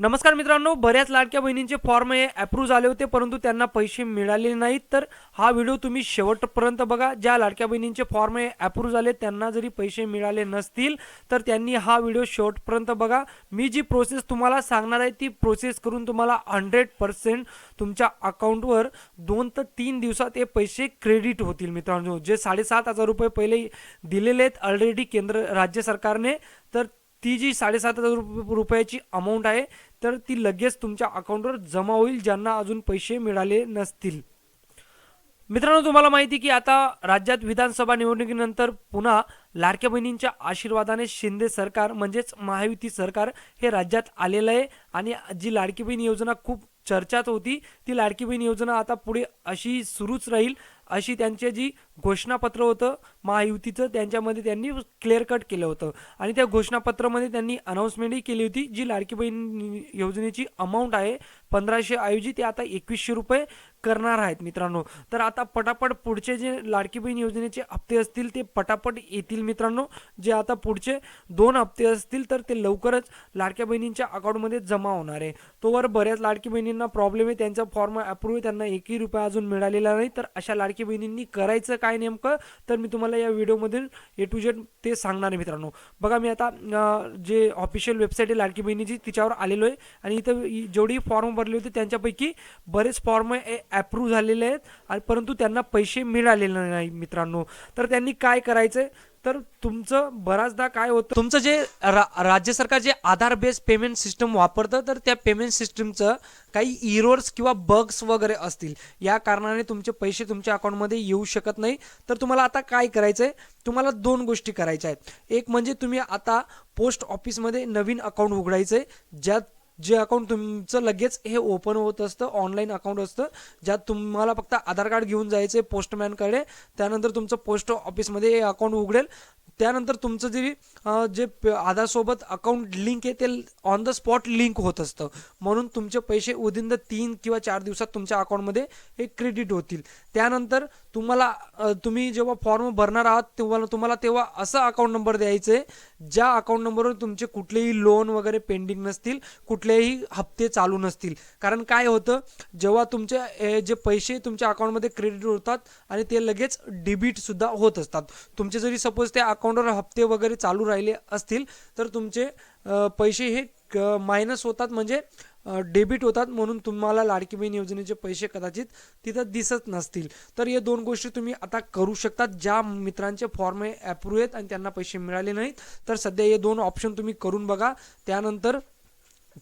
नमस्कार मित्रांनो बऱ्याच लाडक्या बहिणींचे फॉर्म हे अप्रूव्ह झाले होते परंतु त्यांना पैसे मिळाले नाहीत. तर हा व्हिडिओ तुम्ही शेवटपर्यंत बघा. ज्या लाडक्या बहिणींचे फॉर्म हे अप्रूव्ह झाले त्यांना जरी पैसे मिळाले नसतील तर त्यांनी हा व्हिडिओ शेवटपर्यंत बघा. मी जी प्रोसेस तुम्हाला सांगणार आहे ती प्रोसेस करून तुम्हाला हंड्रेड पर्सेंट तुमच्या अकाउंटवर दोन ते तीन दिवसात हे पैसे क्रेडिट होतील मित्रांनो. जे साडेसात हजार रुपये पहिले दिलेले आहेत ऑलरेडी केंद्र राज्य सरकारने तर ती जी साडेसात हजार रुपयाची अमाऊंट आहे तर ती लगेच तुमच्या अकाउंटवर जमा होईल ज्यांना अजून पैसे मिळाले नसतील. मित्रांनो तुम्हाला माहिती की आता राज्यात विधानसभा निवडणुकीनंतर पुन्हा लाडक्या बहिणींच्या आशीर्वादाने शिंदे सरकार म्हणजेच महायुती सरकार हे राज्यात आलेलं आहे. आणि जी लाडकी बहीण योजना खूप चर्चात होती. ती लाडकी बहीण योजना आता पुढे अशी सुरूच राहील अशी त्यांचे जी घोषणापत्र होतं महायुतीचं त्यांच्यामध्ये त्यांनी क्लिअर कट केलं होतं. आणि त्या घोषणापत्रामध्ये त्यांनी अनाऊन्समेंटही केली होती जी लाडकी बहीण योजनेची अमाऊंट आहे पंधराशे ऐवजी ते आता एकवीसशे रुपये करणार आहेत मित्रांनो. तर आता पटापट पुढचे जे लाडकी बहीण योजनेचे हप्ते असतील ते पटापट येतील मित्रांनो. जे आता पुढचे दोन हप्ते असतील तर ते लवकरच लाडक्या बहिणींच्या अकाउंटमध्ये जमा होणार आहे. तोवर बऱ्याच लाडकी बहिणींना प्रॉब्लेम आहे. त्यांचा फॉर्म अप्रूव्ह त्यांना एकही रुपया अजून मिळालेला नाही. तर अशा लाडकी बहिणींनी करायचं काय नेमकं? तर मी तुम्हाला या व्हिडिओमधून ए टू जेड ते सांगणार आहे मित्रांनो. बघा मी आता जे ऑफिशियल वेबसाईट आहे लाडकी बहिणीची तिच्यावर आलेलो आहे. आणि इथं जेवढी फॉर्म भरले होते त्यांच्यापैकी बरेच फॉर्म अप्रूव्ह झालेले आहेत आणि परंतु त्यांना पैसे मिळालेले नाही मित्रांनो. तर त्यांनी काय करायचं तर तुमचं बराचदा काय होतं? तुमचं जे रा राज्य सरकार जे आधार बेस्ड पेमेंट सिस्टम वापरतं तर त्या पेमेंट सिस्टमचं काही इरोर्स किंवा बग्स वगैरे असतील या कारणाने तुमचे पैसे तुमच्या अकाउंटमध्ये येऊ शकत नाही. तर तुम्हाला आता काय करायचं आहे तुम्हाला दोन गोष्टी करायच्या आहेत. एक म्हणजे तुम्ही आता पोस्ट ऑफिसमध्ये नवीन अकाउंट उघडायचं आहे ज्यात जे अकाउंट तुमचं लगेच हे ओपन होत असतं ऑनलाईन अकाउंट असतं ज्यात तुम्हाला फक्त आधार कार्ड घेऊन जायचं आहे पोस्टमॅनकडे त्यानंतर तुमचं पोस्ट ऑफिसमध्ये हे अकाउंट उघडेल. त्यानंतर तुमचं जे जे आधारसोबत अकाउंट लिंक आहे ते ऑन द स्पॉट लिंक होत असतं. म्हणून तुमचे पैसे विदिन द तीन किंवा चार दिवसात तुमच्या अकाउंटमध्ये हे क्रेडिट होतील. त्यानंतर तुम्हाला तुम्ही जेव्हा फॉर्म भरणार आहात तेव्हा तुम्हाला तेव्हा असा अकाउंट नंबर द्यायचा आहे ज्या अकाउंट नंबरवर तुमचे कुठलेही लोन वगैरे पेंडिंग नसतील कुठलेही हप्ते चालू नसतील. कारण काय होतं जेव्हा तुमचे जे पैसे तुमच्या अकाउंटमध्ये क्रेडिट होतात आणि ते लगेच डेबिटसुद्धा होत असतात. तुमचे जरी सपोज त्या अकाउंटवर हप्ते वगैरे चालू राहिले असतील तर तुमचे पैसे हे मायनस होतात म्हणजे डेबिट होतात म्हणून तुम्हाला लाडकी बहीण योजनेचे पैसे कदाचित तिथं दिसत नसतील. तर या दोन गोष्टी तुम्ही आता करू शकतात ज्या मित्रांचे फॉर्म हे ॲप्रूव्ह आहेत आणि त्यांना पैसे मिळाले नाहीत. तर सध्या हे दोन ऑप्शन तुम्ही करून बघा. त्यानंतर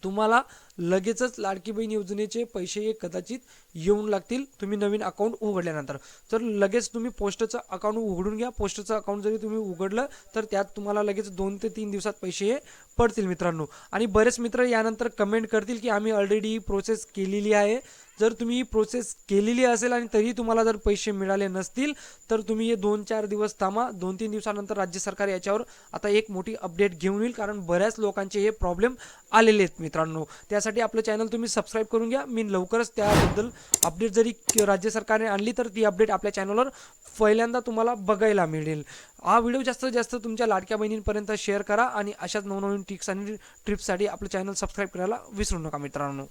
तुम्हाला लगेचच लाडकी बहीण योजनेचे पैसे हे कदाचित येऊन लागतील तुम्ही नवीन अकाउंट उघडल्यानंतर. तर लगेच तुम्ही पोस्टचं अकाउंट उघडून घ्या. पोस्टचं अकाउंट जरी तुम्ही उघडलं तर त्यात तुम्हाला लगेच दोन ते तीन दिवसात पैसे हे पडतील मित्रांनो. आणि बरेच मित्र यानंतर कमेंट करतील की आम्ही ऑलरेडी ही प्रोसेस केलेली आहे. जर तुम्ही ही प्रोसेस केलेली असेल आणि तरी तुम्हाला जर पैसे मिळाले नसतील तर तुम्ही हे दोन चार दिवस थांबा. दोन तीन दिवसानंतर राज्य सरकार याच्यावर आता एक मोठी अपडेट घेऊन येईल कारण बऱ्याच लोकांचे हे प्रॉब्लेम आलेले आहेत मित्रांनो. त्यासाठी आपलं चॅनल तुम्ही सबस्क्राईब करून घ्या. मी लवकरच त्याबद्दल अपडेट जरी क- राज्य सरकारने आणली तर ती अपडेट आपल्या चॅनलवर पहिल्यांदा तुम्हाला बघायला मिळेल. हा व्हिडिओ जास्तीत जास्त तुमच्या लाडक्या बहिणींपर्यंत शेअर करा आणि अशाच नवनवीन टिक्स आणि ट्रिप्ससाठी आपलं चॅनल सबस्क्राईब करायला विसरू नका मित्रांनो.